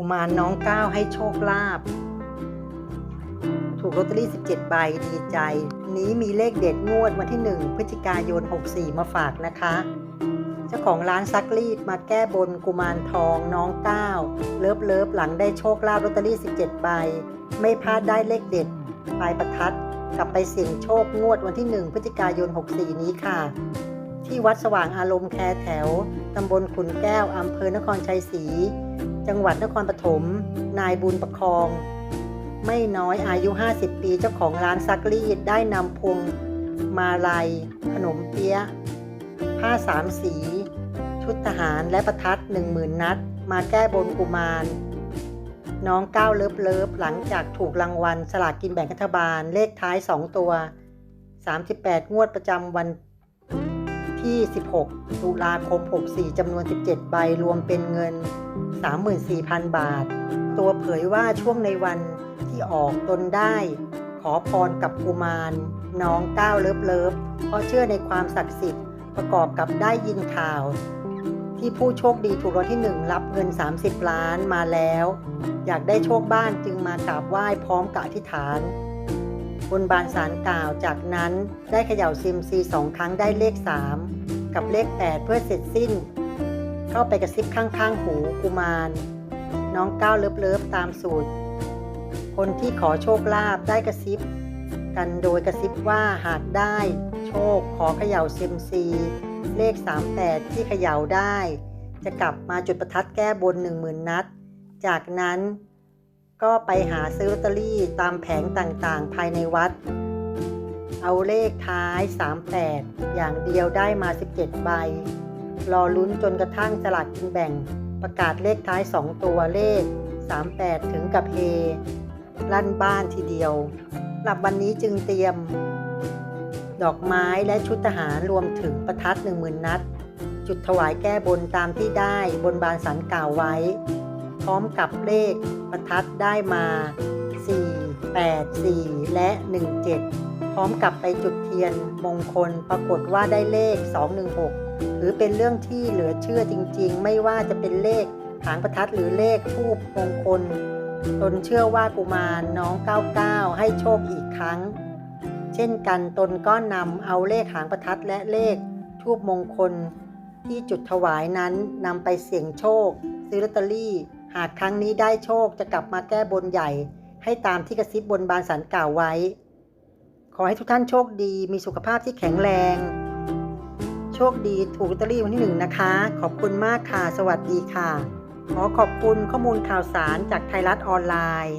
กุมารน้องก้าวให้โชคลาภถูกลอตเตอรี่ 17 ใบดีใจ นี้มีเลขเด็ดงวดวันที่ 1 พฤศจิกายน 64 มาฝากนะคะ เจ้าของร้านซักรีดมาแก้บนกุมารทองน้องก้าวเลิฟเลิฟหลังได้โชคลาภลอตเตอรี่ 17 ใบ ไม่พลาดได้เลขเด็ดปลายประทัด กลับไปเสี่ยงโชคงวดวันที่ 1 พฤศจิกายน 64 นี้ค่ะ ที่วัดสว่างอารมณ์แคแถว ตำบลขุนแก้ว อำเภอนครชัยศรี จังหวัดนครปฐม นายบุญประคอง ไม่น้อยอายุ 50 ปีเจ้าของร้านซักรีดได้นำพวงมาลัย ขนมเปี๊ยะ ผ้าสามสี ชุดทหารและประทัด 10,000 นัด มาแก้บนกุมาร น้องก้าวเลิฟเลิฟหลังจากถูกรางวัลสลากกินแบ่งรัฐบาลเลขท้าย 2 ตัว 38 งวดประจำวัน ที่ 16 ตุลาคม 64 จำนวน 17 ใบ รวมเป็นเงิน 34,000 บาท ตัวเผยว่าช่วงในวันที่ออกตนได้ ขอพรกับกุมารน้องก้าวเลิฟเลิฟเพราะเชื่อในความศักดิ์สิทธิ์ประกอบกับได้ยินข่าว ที่ผู้โชคดีถูกรางวัลที่1รับเงิน 30 ล้านมาแล้ว อยากได้โชคบ้านจึงมากราบไหว้พร้อมกับอธิษฐานบนบานสารกล่าวจากนั้นได้เขย่าซิมซีสองครั้งได้เลข 3 กับเลข 8 เพื่อเสร็จสิ้น เข้าไปกระซิบข้างๆ หูกุมาร น้องก้าวเลิฟเลิฟตามสูตร คนที่ขอโชคลาภได้กระซิบ กันโดยกระซิบว่าหากได้ โชคขอเขย่าเซมซี เลข 38 ที่เขย่าได้ จะกลับมาจุดประทัดแก้บน10,000นัด จากนั้นก็ไปหาซื้อลอตเตอรี่ตามแผงต่างๆ ภายในวัด เอาเลขท้าย 38 อย่างเดียวได้มา 17 ใบ รอลุ้นจนกระทั่งสลากกินแบ่ง ประกาศเลขท้าย 2 ตัวเลข 38 ถึงกับเฮลั่นบ้านทีเดียวหลับวันนี้จึงเตรียม ดอกไม้และชุดทหารรวมถึงประทัด 10,000 นัด จุดถวายแก้บนตามที่ได้บนบานสันกล่าวไว้ พร้อมกับเลขประทัดได้มา 4 8 4 และ 17 พร้อมกับไปจุดเทียนมงคลปรากฏว่าได้เลข 216 หรือเป็นเรื่องที่เหลือเชื่อจริง ๆ ไม่ว่าจะเป็นเลขหางประทัดหรือเลขทูปมงคล ตนเชื่อว่ากุมารน้อง 99 ให้โชคอีกครั้ง เช่นกันตนก็นำเอาเลขหางประทัดและเลขทูปมงคล ที่จุดถวายนั้นนำไปเสี่ยงโชค ซื้อลอตเตอรี่ หากครั้งนี้ได้โชคจะกลับมาแก้บนใหญ่ ให้ตามที่กระซิบบนบานสันกล่าวไว้ ขอให้ทุกท่านโชคดี มีสุขภาพที่แข็งแรง โชคดีถูกลอตเตอรี่วันที่หนึ่งนะคะ ขอบคุณมากค่ะ สวัสดีค่ะ ขอขอบคุณข้อมูลข่าวสารจากไทยรัฐออนไลน์